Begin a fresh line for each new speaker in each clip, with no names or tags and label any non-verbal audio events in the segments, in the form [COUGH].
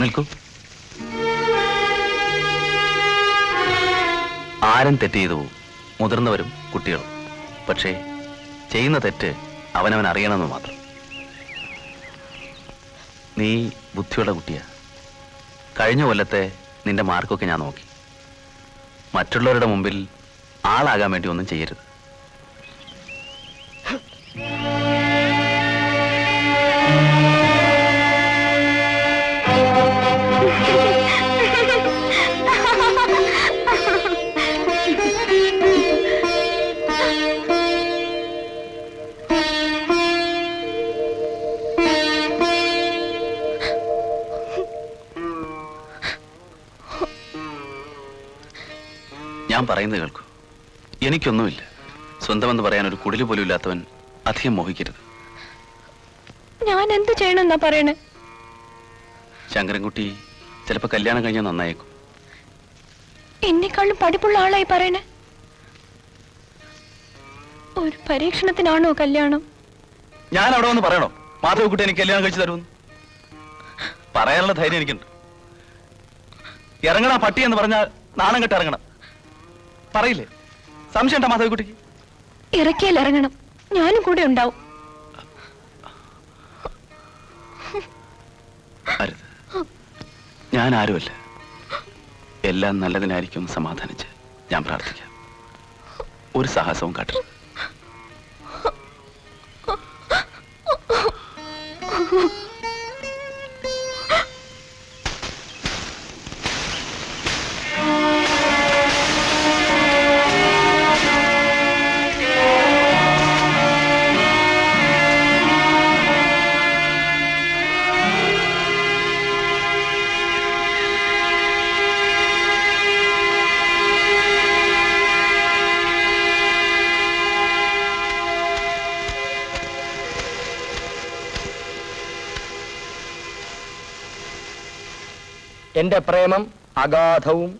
നിൽക്കൂ. ആരും തെറ്റ് ചെയ്തു മുതിർന്നവരും കുട്ടികളും. പക്ഷേ ചെയ്യുന്ന തെറ്റ് അവനവൻ അറിയണമെന്ന് മാത്രം. നീ ബുദ്ധിയുള്ള കുട്ടിയാ. കഴിഞ്ഞ കൊല്ലത്തെ നിന്റെ മാർക്കൊക്കെ ഞാൻ നോക്കി. മറ്റുള്ളവരുടെ മുമ്പിൽ ആളാകാൻ വേണ്ടി ഒന്നും ചെയ്യരുത്. ഞാൻ പറയുന്നത് കേൾക്കൂ. എനിക്കൊന്നുമില്ല. സ്വന്തമെന്ന് പറയാൻ ഒരു കുടിൽ പോലും ഇല്ലാത്തവൻ അധികം മോഹിക്കരുത്.
ഞാൻ എന്ത് ചെയ്യണമെന്നാ പറയണേ?
ശങ്കരൻകുട്ടി ചിലപ്പോ കല്യാണം കഴിഞ്ഞാൽ നന്നായേക്കും.
എന്നെക്കാളും പഠിപ്പുള്ള ആളായി പറയണേ? ഒരു പരീക്ഷണത്തിനാണോ കല്യാണം?
ഞാൻ അവിടെ വന്ന് പറയണോ? മാധവക്കുട്ടി എനിക്ക് കല്യാണം കഴിച്ചു തരുമെന്ന്? പറയാനുള്ള ധൈര്യം എനിക്കുണ്ട്. ഇറങ്ങണ പട്ടി എന്ന് പറഞ്ഞാൽ നാണം കെട്ട് ഇറങ്ങണം. പറയില്ലേ? സംശയം ഉണ്ടോ മാധവിക്കുട്ടിക്ക്?
ഇറക്കിയാൽ ഇറങ്ങണം. ഞാനും കൂടെ ഉണ്ടാവും.
അരുത്. ഞാൻ ആരുമല്ല. എല്ലാം നല്ലതിനായിരിക്കും സമാധാനിച്ച് ഞാൻ പ്രാർത്ഥിക്കാം. ഒരു സാഹസവും കാട്ടരുത്
എന്റെ പ്രേമം അഗാധവും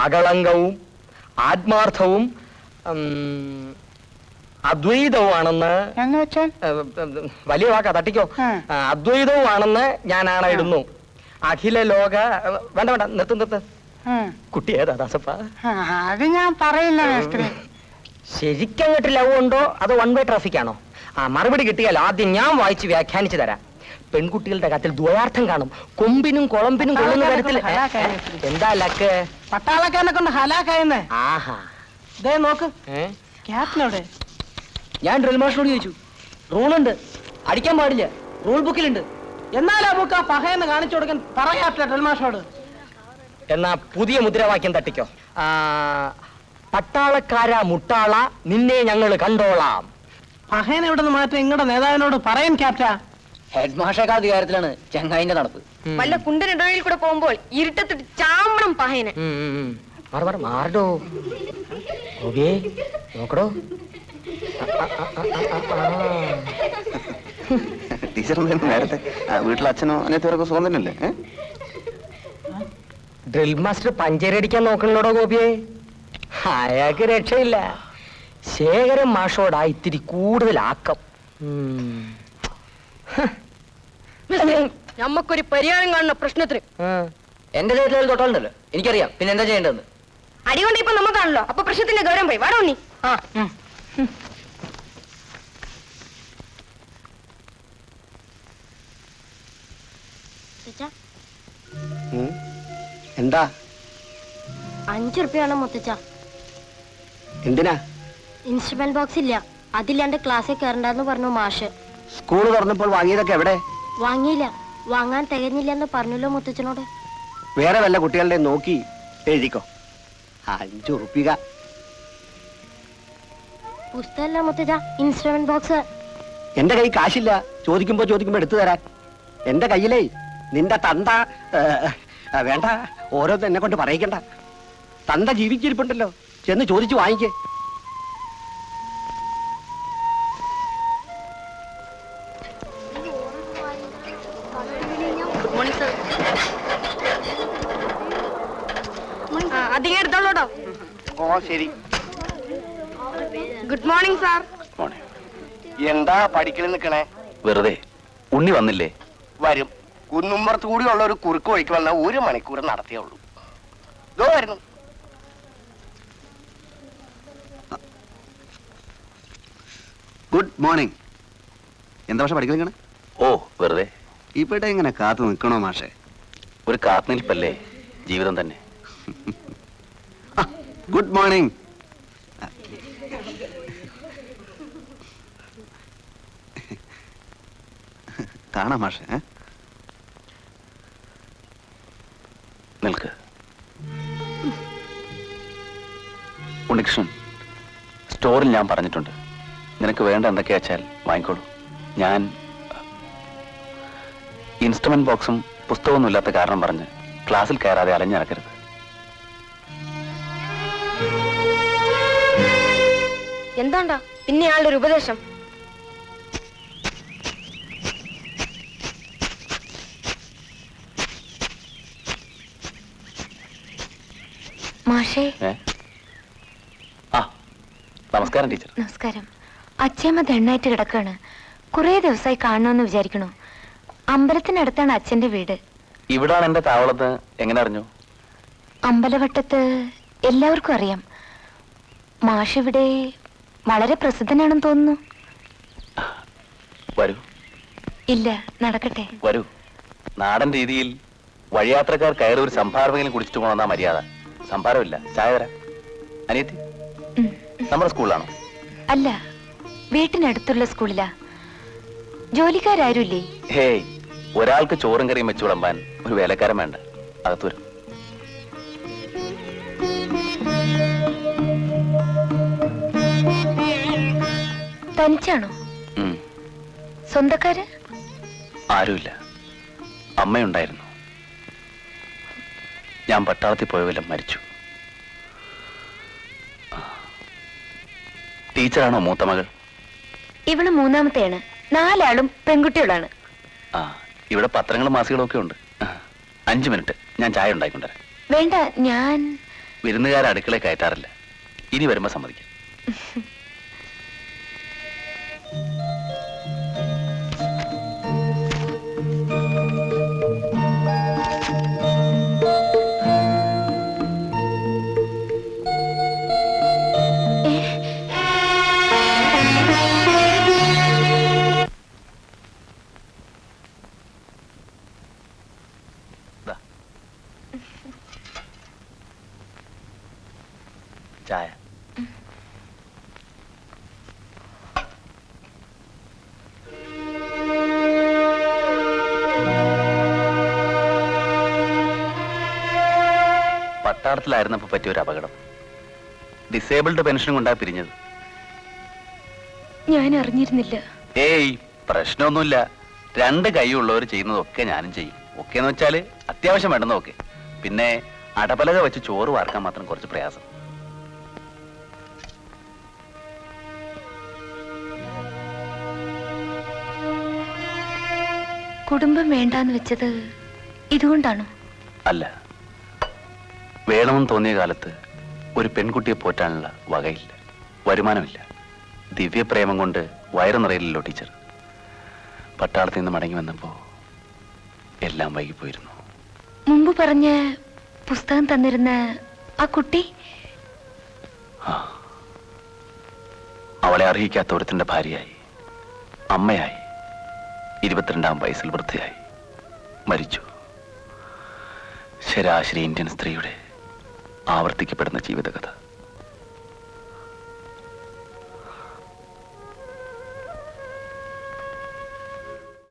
അകളങ്കവും ആത്മാർത്ഥവും അദ്വൈതവുമാണെന്ന് വലിയ വാക്ക തട്ടിക്കോ. അദ്വൈതവുമാണെന്ന് ഞാൻ ആണയിടുന്നു അഖില ലോക വേണ്ട വേണ്ട നിർത്ത് നിർത്ത്. കുട്ടി ഏതാ ദാസപ്പ?
അത് ഞാൻ പറയില്ല ശരിക്കും
ശരിക്കങ്ങോട്ട് ലവ് ഉണ്ടോ? അത് വൺ വേ ട്രാഫിക് ആണോ? ആ മറുപടി കിട്ടിയാൽ ആദ്യം ഞാൻ വായിച്ച് വ്യാഖ്യാനിച്ചു തരാം. പെൺകുട്ടികളുടെ കത്തിൽ ദ്വയാർത്ഥം കാണും. കൊമ്പിനും കൊളമ്പിനും കൊള്ളുന്ന
ഹലാക്കായി.
എന്താ ലക്ക്?
പട്ടാളക്കാരനെ കൊണ്ട് ഹലാക്കായെന്ന്?
ആഹാ.
ദേ നോക്ക്. ക്യാപ്റ്റനോട്.
ഞാൻ ഡ്രിൽ മാഷിനോട് ചോദിച്ചു. റൂളുണ്ട്. അടിക്കാൻ പാടില്ല. റൂൾ ബുക്കിലുണ്ട്.
എന്നാലാ ബുക്ക് ആ പഹയെന്ന് കാണിച്ചു കൊടുക്കാൻ പറയാത്ത ഡൽമാഷോട്
എന്നാ പുതിയ മുദ്രാവാക്യം തട്ടിക്കോ. പട്ടാളക്കാര മുട്ടാള നിന്നെ ഞങ്ങൾ കണ്ടോളാം.
പഹേനെ ഇവിടെ നിന്ന് മാറ്റം നിങ്ങളുടെ നേതാവിനോട് പറയാൻ ക്യാപ്റ്റാ
ഹെഡ് മാഷേക്കാൾ അധികാരത്തിലാണ് ചെങ്ങായിന്റെ നടപ്പ്
വല്ല കുണ്ടനിടയിൽ കൂടെ പോകുമ്പോൾ ഇരുട്ടത്തിട്ട് ചാമ്പണം
മാറി മാറടോ. നോക്കടോ.
ടീച്ചർ നേരത്തെ? വീട്ടിൽ അച്ഛനോ അനേത്തവരൊക്കെ സുഖം തന്നെയല്ലേ?
ഡ്രിൽ മാസ്റ്റർ പഞ്ചേരി അടിക്കാൻ നോക്കണല്ലോടോ ഗോപിയെ? അയാൾക്ക് രക്ഷയില്ല. ശേഖരൻ മാഷോടാ ഇത്തിരി കൂടുതൽ ആക്കം. ഉം.
നമ്മക്കൊരു പരിഹാരം കാണുന്ന പ്രശ്നത്തിന്.
എന്റെ ചേട്ടൽ തൊട്ടാലുണ്ടല്ലോ എനിക്കറിയാം. പിന്നെ എന്താ ചെയ്യേണ്ടതെന്ന്.
അടികൊണ്ട് ഇപ്പൊ നമുക്കാണല്ലോ. അപ്പൊ പ്രശ്നത്തിന്റെ ഗൗരവം പോയി. വാടോ നീ.
ആ. എന്താ?
അഞ്ചു റുപ്യാണ് മുത്തച്ഛ.
എന്തിനാ?
ഇൻസ്ട്രുമെന്റ് ബോക്സ് ഇല്ല. അതില്ലാണ്ട് ക്ലാസ്സിൽ കയറണ്ടെന്ന് പറഞ്ഞു മാഷ്.
സ്കൂൾ തുറന്നപ്പോൾ വാങ്ങിയതൊക്കെ എവിടെ?
വാങ്ങിയില്ല. വാങ്ങാൻ തികഞ്ഞില്ലെന്ന് പറഞ്ഞല്ലോ മുത്തച്ഛനോട്.
വേറെ വല്ല കുട്ടികളുടെ നോക്കി എഴുതിക്കോ. അഞ്ചു ഉറുപ്പിക.
പുസ്തകമല്ല മുത്തച്ഛ ഇൻസ്ട്രുമെന്റ് ബോക്സ്
എന്റെ കൈ കാശില്ല. ചോദിക്കുമ്പോ ചോദിക്കുമ്പോ എടുത്തു തരാൻ. എന്റെ കയ്യിലേ നിന്റെ തന്ത ഏ, വേണ്ട. ഓരോന്നും എന്നെ കൊണ്ട് പറയിക്കണ്ട. തന്ത ജീവിച്ചിരിപ്പുണ്ടല്ലോ. ചെന്ന് ചോദിച്ചു വാങ്ങിക്കേ. ഓ ശരി.
ഗുഡ് മോർണിംഗ് സാർ
എന്താ പഠിക്കൽ നിക്കണേ?
വെറുതെ. ഉണ്ണി വന്നില്ലേ?
വരും. കുന്നുമ്പുറത്ത് കൂടിയുള്ള ഒരു കുറുക്ക് വഴിക്ക് വന്ന ഒരു മണിക്കൂർ നടത്തിയേ ഉള്ളൂ. ഇതോ വരുന്നു.
ഗുഡ് മോർണിംഗ് എന്താ പക്ഷെ പഠിക്കണം
ഓ വെറുതെ.
ഇവിടെ എങ്ങനെ കാത്തു നിൽക്കണോ മാഷെ?
ഒരു കാത്തുനിൽപ്പല്ലേ ജീവിതം തന്നെ.
ഗുഡ് മോർണിംഗ് കാണാം മാഷേ?
നിൽക്ക്. ഉണ്ണികൃഷ്ണൻ സ്റ്റോറിൽ ഞാൻ പറഞ്ഞിട്ടുണ്ട്. നിനക്ക് വേണ്ട എന്തൊക്കെയാ വെച്ചാൽ വാങ്ങിക്കോളൂ. ഞാൻ ഇൻസ്ട്രുമെന്റ് ബോക്സും പുസ്തകമൊന്നും ഇല്ലാത്ത കാരണം പറഞ്ഞ് ക്ലാസ്സിൽ കയറാതെ അലഞ്ഞിറക്കരുത്.
എന്താണ്ടാ? പിന്നെ ആളുടെ ഒരു ഉപദേശം.
മാഷേ.
നമസ്കാരം ടീച്ചർ.
നമസ്കാരം. അച്ഛമ്മ ദണ്ണായിട്ട് കിടക്കാണ്. കുറേ ദിവസമായി കാണണമെന്ന് വിചാരിക്കണു. അമ്പലത്തിനടുത്താണ് അച്ഛന്റെ വീട്.
ഇവിടാണ് എന്റെ താവളത്ത്. എങ്ങനെ അറിഞ്ഞു?
അമ്പലവട്ടത്ത് എല്ലാവർക്കും അറിയാം. മാഷിവിടെ വളരെ പ്രസിദ്ധനാണെന്ന് തോന്നുന്നു.
വരൂ.
ഇല്ല നടക്കട്ടെ.
വരൂ. നാടൻ രീതിയിൽ വഴിയാത്രക്കാർ കയറി ഒരു സംഭാരമെങ്കിലും കുടിച്ചിട്ട് പോകണമെന്നാ മര്യാദ. സംഭാരമില്ല. ചായ തരാം. അനിയത്തി. നമ്മുടെ സ്കൂളിലാണോ?
അല്ല വീട്ടിനടുത്തുള്ള സ്കൂളിലാ. ജോലിക്കാരാരുമില്ലേ
ഹേയ് ഒരാൾക്ക് ചോറും കറിയും വെച്ചു വിളമ്പാൻ ഒരു വേലക്കാരൻ വേണ്ട. അകത്ത്
തനിച്ചാണോ. സ്വന്തക്കാര്?
ആരുമില്ല. അമ്മയുണ്ടായിരുന്നു. ഞാൻ പട്ടാളത്തിൽ പോയവല്ലം മരിച്ചു. ടീച്ചറാണോ മൂത്ത മകൾ?
ഇവൾ മൂന്നാമത്തെയാണ്. നാലാളും പെൺകുട്ടികളാണ്.
ആ ഇവിടെ പത്രങ്ങളും മാസികളും ഒക്കെ ഉണ്ട്. അഞ്ചു മിനിറ്റ്. ഞാൻ ചായ ഉണ്ടായിക്കൊണ്ടുവരാം
വേണ്ട ഞാൻ
വിരുന്നുകാരെ അടുക്കളയിൽ കയറ്റാറില്ല. ഇനി വരുമ്പോ സമ്മതിക്കാം. [LAUGHS] ചായ പട്ടാളത്തിലായിരുന്നപ്പോ പറ്റിയ ഒരു അപകടം. ഡിസേബിൾഡ് പെൻഷൻ കൊണ്ടാ പിരിഞ്ഞത്.
ഞാൻ അറിഞ്ഞിരുന്നില്ല
ഏയ് പ്രശ്നമൊന്നുമില്ല. രണ്ട് കൈയുള്ളവർ ചെയ്യുന്നതൊക്കെ ഞാനും ചെയ്യും. ഒക്കെ എന്ന് വെച്ചാൽ അത്യാവശ്യം വേണ്ടുന്നതൊക്കെ പിന്നെ അടപലക വെച്ച് ചോറ് വാർക്കാൻ മാത്രം കുറച്ച് പ്രയാസം.
കുടുംബം വേണ്ടാന്ന് വെച്ചത് ഇതുകൊണ്ടാണോ?
അല്ല. വേണമെന്ന് തോന്നിയ കാലത്ത് ഒരു പെൺകുട്ടിയെ പോറ്റാനുള്ള വകയില്ല. വരുമാനമില്ല. ദിവ്യപ്രേമം കൊണ്ട് വയറു നിറയില്ലല്ലോ ടീച്ചർ. പട്ടാളത്തിൽ നിന്ന് മടങ്ങി വന്നപ്പോ എല്ലാം വൈകിപ്പോയിരുന്നു.
മുമ്പ് പറഞ്ഞ പുസ്തകം തന്നിരുന്ന ആ കുട്ടി?
അവളെ അർഹിക്കാത്ത ഒരുത്തിന്റെ ഭാര്യയായി. അമ്മയായി. ഇരുപത്തിരണ്ടാം വയസ്സിൽ വൃദ്ധയായി. മരിച്ചു. ശരാശരി ഇന്ത്യൻ സ്ത്രീയുടെ ആവർത്തിക്കപ്പെടുന്ന ജീവിതകഥ.